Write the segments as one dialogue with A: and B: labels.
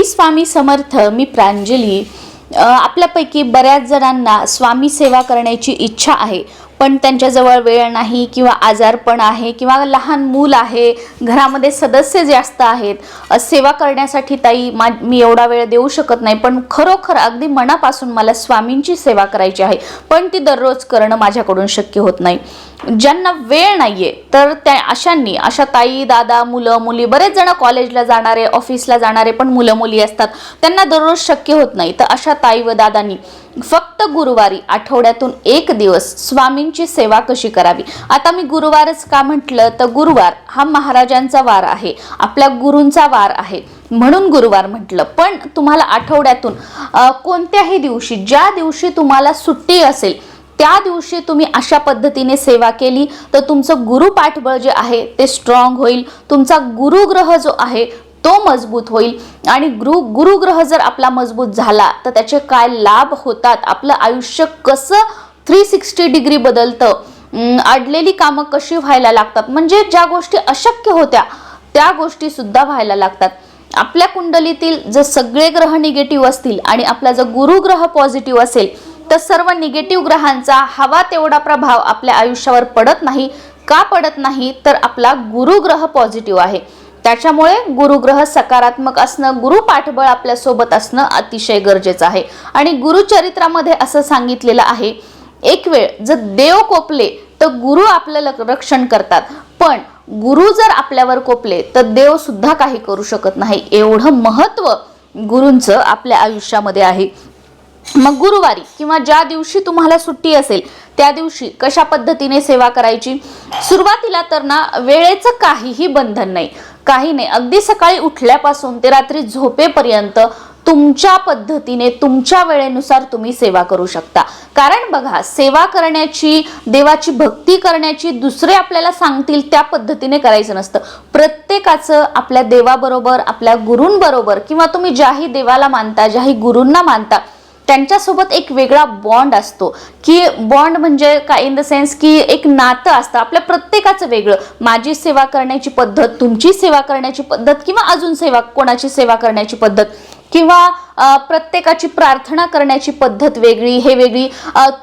A: श्री स्वामी समर्थ मी प्रांजली. आपल्यापैकी बऱ्याच जणांना स्वामी सेवा करण्याची इच्छा आहे पण त्यांच्याजवळ वेळ नाही किंवा आजारपण आहे किंवा लहान मूल आहे घरामध्ये सदस्य जास्त आहेत सेवा करण्यासाठी ताई मा मी एवढा वेळ देऊ शकत नाही पण खरोखर अगदी मनापासून मला स्वामींची सेवा करायची आहे पण ती दररोज करणं माझ्याकडून शक्य होत नाही. ज्यांना वेळ नाहीये तर त्या अशांनी अशा ताई दादा मुलं मुली बरेच जण कॉलेजला जाणारे ऑफिसला जाणारे पण मुलं मुली असतात. त्यांना दररोज शक्य होत नाही. तर अशा ताई व दादांनी फक्त गुरुवारी आठवड्यातून एक दिवस स्वामींची सेवा कशी करावी? आता मी गुरुवारच का म्हटलं? तर गुरुवार हा महाराजांचा वार आहे. आपल्या गुरूंचा वार आहे. म्हणून गुरुवार म्हटलं. पण तुम्हाला आठवड्यातून कोणत्याही दिवशी ज्या दिवशी तुम्हाला सुट्टी असेल त्या दिवशी तुम्ही अशा पद्धतीने सेवा केली तर तुमचं गुरुपाठबळ जे आहे ते स्ट्रॉंग होईल. तुमचा गुरुग्रह जो आहे तो मजबूत होईल. आणि गुरु गुरुग्रह जर आपला मजबूत झाला तर त्याचे काय लाभ होतात? आपलं आयुष्य कसं थ्री सिक्स्टी डिग्री बदलतं? अडलेली कामं कशी व्हायला लागतात? म्हणजे ज्या गोष्टी अशक्य होत्या त्या गोष्टी सुद्धा व्हायला लागतात. आपल्या कुंडलीतील जर सगळे ग्रह निगेटिव्ह असतील आणि आपला जर गुरुग्रह पॉझिटिव्ह असेल तर सर्व निगेटिव्ह ग्रहांचा हवा तेवढा प्रभाव आपल्या आयुष्यावर पडत नाही का पडत नाही तर आपला गुरुग्रह पॉझिटिव्ह आहे. त्याच्यामुळे गुरुग्रह सकारात्मक असणं गुरु पाठबळ आपल्यासोबत असणं अतिशय गरजेचं आहे. आणि गुरुचरित्रामध्ये असं सांगितलेलं आहे एक वेळ जर देव कोपले तर गुरु आपलं रक्षण करतात. पण गुरु जर आपल्यावर कोपले तर देव सुद्धा काही करू शकत नाही. एवढं महत्त्व गुरूंचं आपल्या आयुष्यामध्ये आहे. मग गुरुवारी किंवा ज्या दिवशी तुम्हाला सुट्टी असेल त्या दिवशी कशा पद्धतीने सेवा करायची? सुरुवातीला तर ना वेळेचं काहीही बंधन नाही. काही नाही. अगदी सकाळी उठल्यापासून ते रात्री झोपेपर्यंत तुमच्या पद्धतीने तुमच्या वेळेनुसार तुम्ही सेवा करू शकता. कारण बघा सेवा करण्याची देवाची भक्ती करण्याची दुसरे आपल्याला सांगतील त्या पद्धतीने करायचं नसतं. प्रत्येकाचं आपल्या देवाबरोबर आपल्या गुरूंबरोबर किंवा तुम्ही ज्याही देवाला मानता ज्याही गुरूंना मानता त्यांच्यासोबत एक वेगळा बॉन्ड असतो. की बॉन्ड म्हणजे काय? इन द सेन्स की एक नातं असतं. आपल्या प्रत्येकाचं वेगळं. माझी सेवा करण्याची पद्धत तुमची सेवा करण्याची पद्धत किंवा अजून सेवा कोणाची सेवा करण्याची पद्धत? किंवा प्रत्येकाची प्रार्थना करण्याची पद्धत वेगळी हे वेगळी.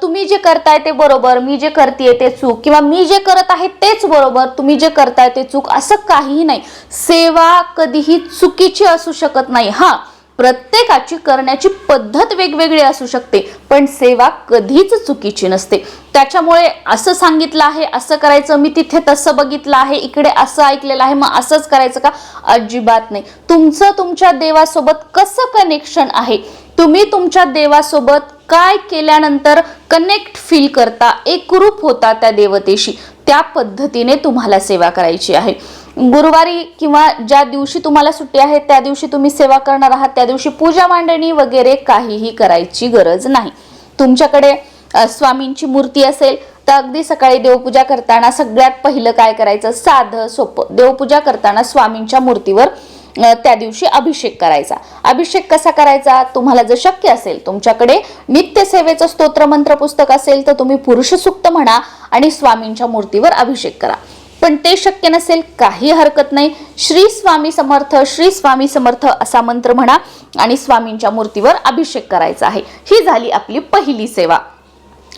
A: तुम्ही जे करताय ते बरोबर मी जे करते ते चूक. किंवा मी जे करत आहे तेच बरोबर तुम्ही जे करताय ते चूक. असं काहीही नाही. सेवा कधीही चुकीची असू शकत नाही. हां. प्रत्येकाची करण्याची पद्धत वेगवेगळी असू शकते. पण सेवा कधीच चुकीची नसते. त्याच्यामुळे असं सांगितलं आहे असं करायचं मी तिथे तसं बघितलं आहे इकडे असं ऐकलेलं आहे मग असंच करायचं का? अजिबात नाही. तुमचं तुमच्या देवासोबत कसं कनेक्शन आहे? तुम्ही तुमच्या देवासोबत काय केल्यानंतर कनेक्ट फील करता एकरूप होता त्या देवतेशी? त्या पद्धतीने तुम्हाला सेवा करायची आहे. गुरुवारी किंवा ज्या दिवशी तुम्हाला सुट्टी आहे त्या दिवशी तुम्ही सेवा करणार आहात त्या दिवशी पूजा मांडणी वगैरे काहीही करायची गरज नाही. तुमच्याकडे स्वामींची मूर्ती असेल तर अगदी सकाळी देवपूजा करताना सगळ्यात पहिलं काय करायचं? साधं सोपं. देवपूजा करताना स्वामींच्या मूर्तीवर त्या दिवशी अभिषेक करायचा. अभिषेक कसा करायचा? तुम्हाला जर शक्य असेल तुमच्याकडे नित्यसेवेचं स्तोत्रमंत्र पुस्तक असेल तर तुम्ही पुरुष सुक्त म्हणा आणि स्वामींच्या मूर्तीवर अभिषेक करा. पण ते शक्य नसेल काही हरकत नाही. श्री स्वामी समर्थ श्री स्वामी समर्थ असा मंत्र म्हणा आणि स्वामींच्या मूर्तीवर अभिषेक करायचा आहे. ही झाली आपली पहिली सेवा.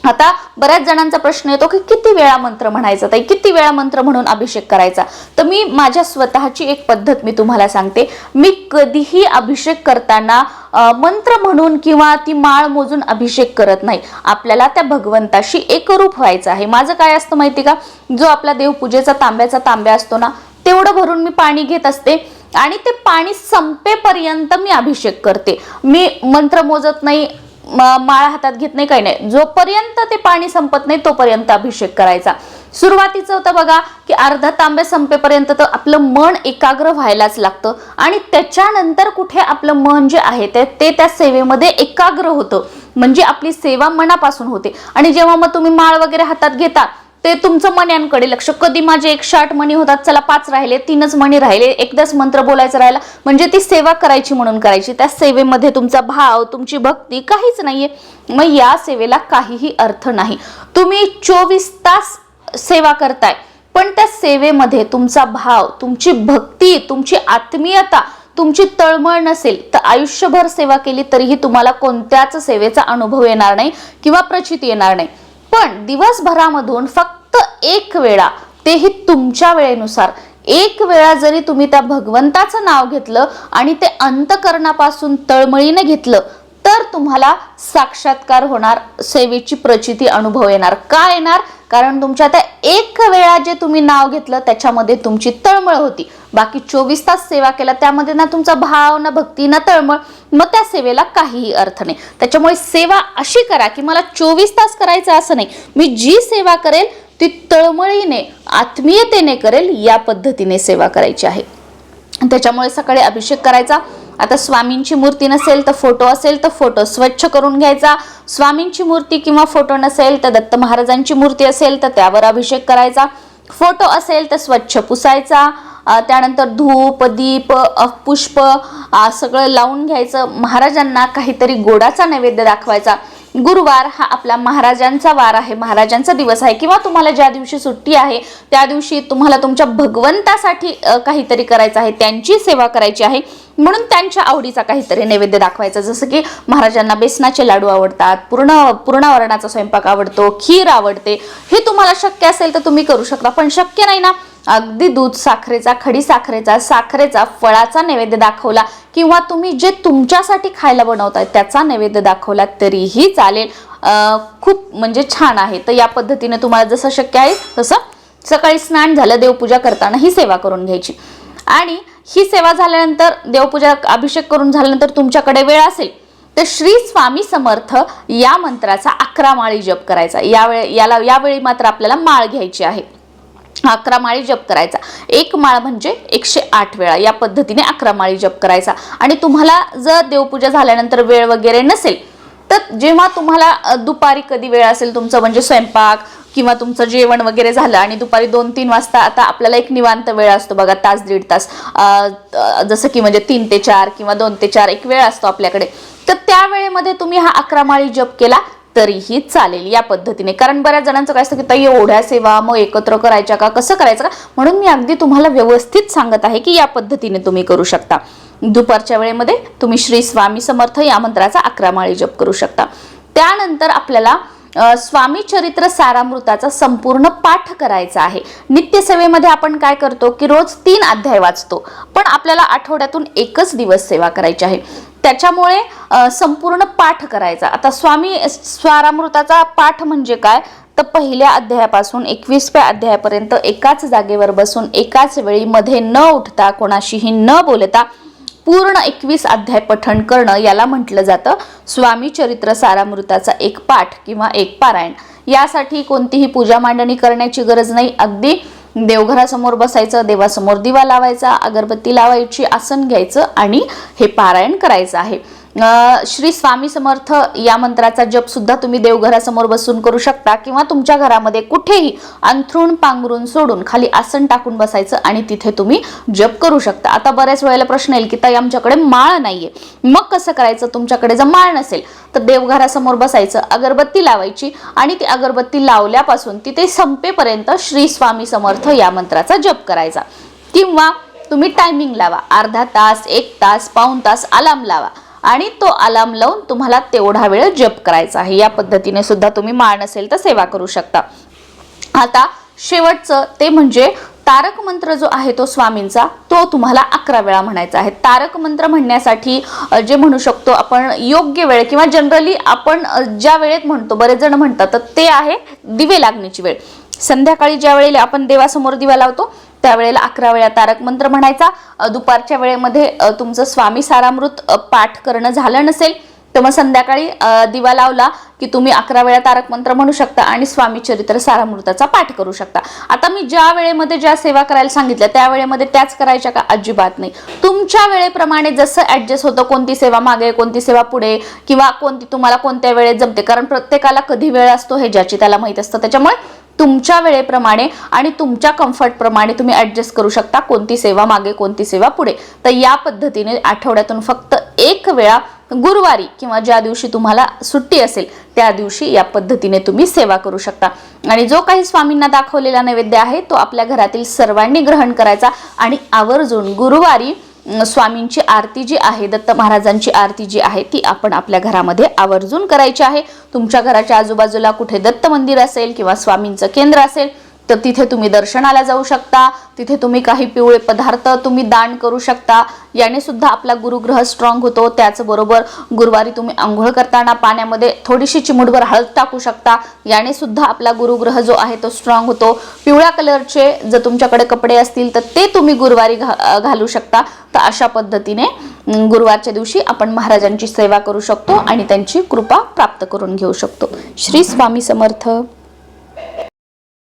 A: आता बऱ्याच जणांचा प्रश्न येतो की किती वेळा मंत्र म्हणायचा? ताई किती वेळा मंत्र म्हणून अभिषेक करायचा? तर मी माझ्या स्वतःची एक पद्धत मी तुम्हाला सांगते. मी कधीही अभिषेक करताना मंत्र म्हणून किंवा ती माळ मोजून अभिषेक करत नाही. आपल्याला त्या भगवंताशी एकरूप व्हायचं आहे. माझं काय असतं माहिती का? जो आपला देवपूजेचा तांब्याचा तांब्या असतो ना तेवढं भरून मी पाणी घेत असते आणि ते पाणी संपेपर्यंत मी अभिषेक करते. मी मंत्र मोजत नाही माळ हातात घेत नाही काही नाही. जोपर्यंत ते पाणी संपत नाही तोपर्यंत अभिषेक करायचा. सुरुवातीचं होतं बघा की अर्धा तांबे संपेपर्यंत तर आपलं मन एकाग्र व्हायलाच लागतं. आणि त्याच्यानंतर कुठे आपलं मन जे आहे ते ते त्या सेवेमध्ये एकाग्र होतं. म्हणजे आपली सेवा मनापासून होते. आणि जेव्हा मग तुम्ही माळ वगैरे हातात घेता ते तुमचं मण्यांकडे लक्ष. कधी माझे एकशे आठ मणी होतात चला पाच राहिले तीनच मणी राहिले एकदाच मंत्र बोलायचं राहिला म्हणजे ती सेवा करायची म्हणून करायची. त्या सेवेमध्ये तुमचा भाव तुमची भक्ती काहीच नाहीये. मग या सेवेला काहीही अर्थ नाही. तुम्ही चोवीस तास सेवा करताय पण त्या सेवेमध्ये तुमचा भाव तुमची भक्ती तुमची आत्मीयता तुमची तळमळ नसेल तर आयुष्यभर सेवा केली तरीही तुम्हाला कोणत्याच सेवेचा अनुभव येणार नाही किंवा प्रचिती येणार नाही. पण दिवसभरामधून फक्त एक वेळा तेही तुमच्या वेळेनुसार. एक वेळा जरी तुम्ही त्या भगवंताचं नाव घेतलं आणि ते अंतकरणापासून तळमळीने घेतलं तर तुम्हाला साक्षात्कार होणार सेवेची प्रचिती अनुभव येणार. का येणार? कारण तुमच्या त्या एक वेळा जे तुम्ही नाव घेतलं त्याच्यामध्ये तुमची तळमळ होती. बाकी चोवीस तास सेवा केला त्यामध्ये ना तुमचा भाव ना भक्ती ना तळमळ मग त्या सेवेला काहीही अर्थ नाही. त्याच्यामुळे सेवा अशी करा की मला चोवीस तास करायचं असं नाही. मी जी सेवा करेल ती तळमळीने आत्मीयतेने करेल या पद्धतीने सेवा करायची आहे. त्याच्यामुळे सकाळी अभिषेक करायचा आता स्वामींची मूर्ती नसेल तर फोटो असेल तर फोटो स्वच्छ करून घ्यायचा. स्वामींची मूर्ती किंवा फोटो नसेल तर दत्त महाराजांची मूर्ती असेल तर त्यावर अभिषेक करायचा. फोटो असेल तर स्वच्छ पुसायचा. त्यानंतर धूप दीप अ, पुष्प सगळं लावून घ्यायचं. महाराजांना काहीतरी गोडाचा नैवेद्य दाखवायचा. गुरुवार हा आपला महाराजांचा वार आहे. महाराजांचा दिवस आहे. किंवा तुम्हाला ज्या दिवशी सुट्टी आहे त्या दिवशी तुम्हाला तुमच्या भगवंतासाठी काहीतरी करायचं आहे त्यांची सेवा करायची आहे. म्हणून त्यांच्या आवडीचा काहीतरी नैवेद्य दाखवायचा. जसं की महाराजांना बेसनाचे लाडू आवडतात पूर्ण पूर्णावरणाचा स्वयंपाक आवडतो खीर आवडते. हे तुम्हाला शक्य असेल तर तुम्ही करू शकता. पण शक्य नाही ना अगदी दूध साखरेचा खडी साखरेचा साखरेचा फळाचा नैवेद्य दाखवला किंवा तुम्ही जे तुमच्यासाठी खायला बनवताय त्याचा नैवेद्य दाखवला तरीही चालेल. खूप म्हणजे छान आहे. तर या पद्धतीने तुम्हाला जसं शक्य आहे तसं सकाळी स्नान झालं देवपूजा करताना ही सेवा करून घ्यायची. आणि ही सेवा झाल्यानंतर देवपूजा अभिषेक करून झाल्यानंतर तुमच्याकडे वेळ असेल तर श्री स्वामी समर्थ या मंत्राचा अकरा माळी जप करायचा. यावेळी याला यावेळी मात्र आपल्याला माळ घ्यायची आहे. अकरा माळी जप करायचा. एक माळ म्हणजे एकशे आठ वेळा. या पद्धतीने अकरा माळी जप करायचा. आणि तुम्हाला जर देवपूजा झाल्यानंतर वेळ वगैरे नसेल तर जेव्हा तुम्हाला दुपारी कधी वेळ असेल तुमचं म्हणजे स्वयंपाक किंवा तुमचं जेवण वगैरे झालं आणि दुपारी दोन तीन वाजता आता आपल्याला एक निवांत वेळ असतो बघा तास दीड तास जसं की म्हणजे तीन ते चार किंवा दोन ते चार एक वेळ असतो आपल्याकडे. तर त्या वेळेमध्ये तुम्ही हा अकरा माळी जप केला. तरीही चालेल या पद्धतीने. कारण बऱ्याच जणांचं काय असतं की ताई एवढ्या सेवा मग एकत्र करायच्या का? कसं करायचं का? म्हणून मी अगदी तुम्हाला व्यवस्थित सांगत आहे की या पद्धतीने तुम्ही करू शकता. दुपारच्या वेळेमध्ये तुम्ही श्री स्वामी समर्थ या मंत्राचा अकरा माळी जप करू शकता. त्यानंतर आपल्याला स्वामी चरित्र सारामृताचा संपूर्ण पाठ करायचा आहे. नित्यसेवेमध्ये आपण काय करतो की रोज तीन अध्याय वाचतो. पण आपल्याला आठवड्यातून एकच दिवस सेवा करायची आहे. त्याच्यामुळे संपूर्ण पाठ करायचा. आता स्वामी स्वारामृताचा पाठ म्हणजे काय? तर पहिल्या अध्यायापासून एकवीसव्या अध्यायापर्यंत एकाच जागेवर बसून एकाच वेळी मध्ये न उठता कोणाशीही न बोलता पूर्ण एकवीस अध्याय पठण करणं याला म्हटलं जातं स्वामी चरित्र सारामृताचा एक पाठ किंवा एक पारायण. यासाठी कोणतीही पूजा मांडणी करण्याची गरज नाही. अगदी देवघरासमोर बसायचं देवासमोर दिवा लावायचा अगरबत्ती लावायची आसन घ्यायचं आणि हे पारायण करायचं आहे. श्री स्वामी समर्थ या मंत्राचा जप सुद्धा तुम्ही देवघरासमोर बसून करू शकता किंवा तुमच्या घरामध्ये कुठेही अंथरूण पांघरून सोडून खाली आसन टाकून बसायचं आणि तिथे तुम्ही जप करू शकता. आता बऱ्याच वेळेला प्रश्न येईल की ताई आमच्याकडे माळ नाहीये. मग कसं करायचं? तुमच्याकडे जर माळ नसेल तर देवघरासमोर बसायचं अगरबत्ती लावायची आणि ती अगरबत्ती लावल्यापासून तिथे संपेपर्यंत श्री स्वामी समर्थ या मंत्राचा जप करायचा. किंवा तुम्ही टायमिंग लावा. अर्धा तास एक तास पाऊण तास अलार्म लावा. आणि तो अलार्म लावून तुम्हाला तेवढा वेळ जप करायचा आहे. या पद्धतीने सुद्धा तुम्ही माळ नसेल तर सेवा करू शकता. आता शेवटचं ते म्हणजे तारक मंत्र जो आहे तो स्वामींचा तो तुम्हाला अकरा वेळा म्हणायचा आहे. तारक मंत्र म्हणण्यासाठी जे म्हणू शकतो आपण योग्य वेळ किंवा जनरली आपण ज्या वेळेत म्हणतो बरेच जण म्हणतात तर ते आहे दिवे लागण्याची वेळ. संध्याकाळी ज्या वेळेला आपण देवासमोर दिवा लावतो त्यावेळेला अकरा वेळा तारक मंत्र म्हणायचा. दुपारच्या वेळेमध्ये तुमचं स्वामी सारामृत पाठ करणं झालं नसेल तर मग संध्याकाळी दिवा लावला की तुम्ही अकरा वेळा तारक मंत्र म्हणू शकता आणि स्वामी चरित्र सारामृताचा पाठ करू शकता. आता मी ज्या वेळेमध्ये ज्या सेवा करायला सांगितल्या त्या वेळेमध्ये त्याच करायच्या का? अजिबात नाही. तुमच्या वेळेप्रमाणे जसं ऍडजस्ट होतं कोणती सेवा मागे कोणती सेवा पुढे किंवा कोणती तुम्हाला कोणत्या वेळेत जमते? कारण प्रत्येकाला कधी वेळ असतो हे ज्याची त्याला माहीत असतं. त्याच्यामुळे तुमच्या वेळेप्रमाणे आणि तुमच्या कम्फर्टप्रमाणे तुम्ही ॲडजस्ट करू शकता. कोणती सेवा मागे कोणती सेवा पुढे. तर या पद्धतीने आठवड्यातून फक्त एक वेळा गुरुवारी किंवा ज्या दिवशी तुम्हाला सुट्टी असेल त्या दिवशी या पद्धतीने तुम्ही सेवा करू शकता. आणि जो काही स्वामींना दाखवलेला नैवेद्य आहे तो आपल्या घरातील सर्वांनी ग्रहण करायचा आणि आवर्जून गुरुवारी स्वामींची आरती जी आहे दत्त महाराजांची आरती जी आहे ती आपण आपल्या घरामध्ये आवर्जून करायची आहे. तुमच्या घराच्या आजूबाजूला कुठे दत्त मंदिर असेल किंवा स्वामींचं केंद्र असेल तर तिथे तुम्ही दर्शनाला जाऊ शकता. तिथे तुम्ही काही पिवळे पदार्थ तुम्ही दान करू शकता. याने सुद्धा आपला गुरुग्रह स्ट्रॉंग होतो. त्याचबरोबर गुरुवारी तुम्ही आंघोळ करताना पाण्यामध्ये थोडीशी चिमुटभर हळद टाकू शकता. याने सुद्धा आपला गुरुग्रह जो आहे तो स्ट्रॉंग होतो. पिवळ्या कलरचे जर तुमच्याकडे कपडे असतील तर ते तुम्ही गुरुवारी घा घालू शकता. तर अशा पद्धतीने गुरुवारच्या दिवशी आपण महाराजांची सेवा करू शकतो आणि त्यांची कृपा प्राप्त करून घेऊ शकतो. श्री स्वामी समर्थ.